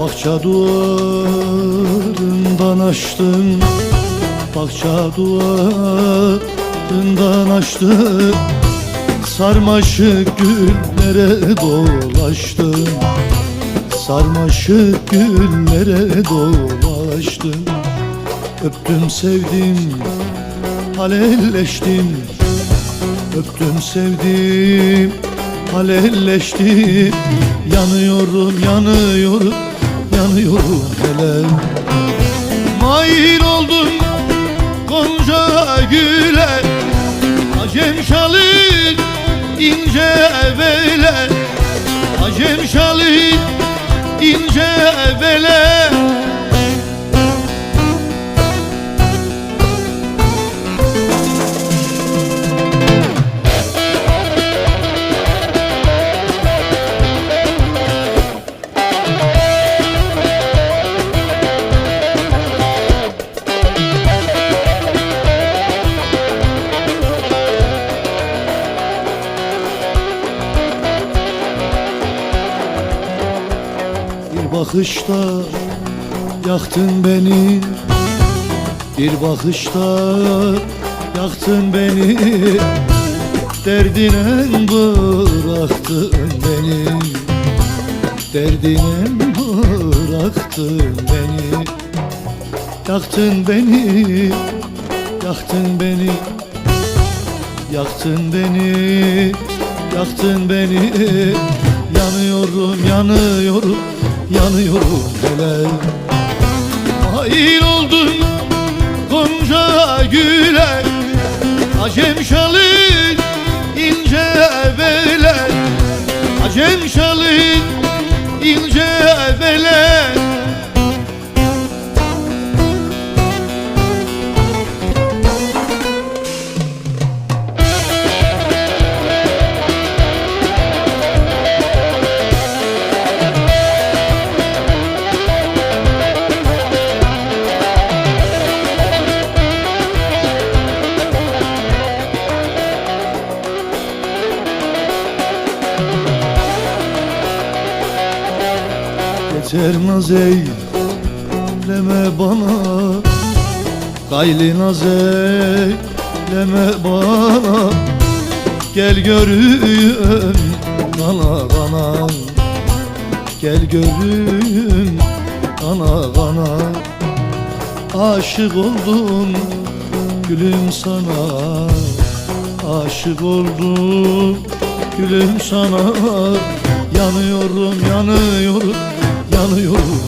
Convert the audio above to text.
Bahçe duvarından açtım Bahçe duvarından açtım. Sarmaşık güllere dolaştım Sarmaşık güllere dolaştım. Öptüm sevdim halelleştim. Öptüm sevdim halelleştim. Yanıyorum yanıyorum yanıyorum hele. Mail oldum Gonca güle Acem şalın ince bele Acem şalın ince bele Bakışta yaktın beni. Bir bakışta yaktın beni. Derdine bıraktın beni. Derdine bıraktın beni. Yaktın beni Yaktın beni. Yaktın beni Yaktın beni. Yanıyorum yanıyorum Yanıyorum hele Hain oldun Gonca güle Acem şalın Yeter naz eyleme bana. Gayli naz eyleme bana. Gel görüm kana kana Gel görüm kana kana Aşık oldum gülüm sana. Aşık oldum gülüm sana. Yanıyorum yanıyorum yanıyorum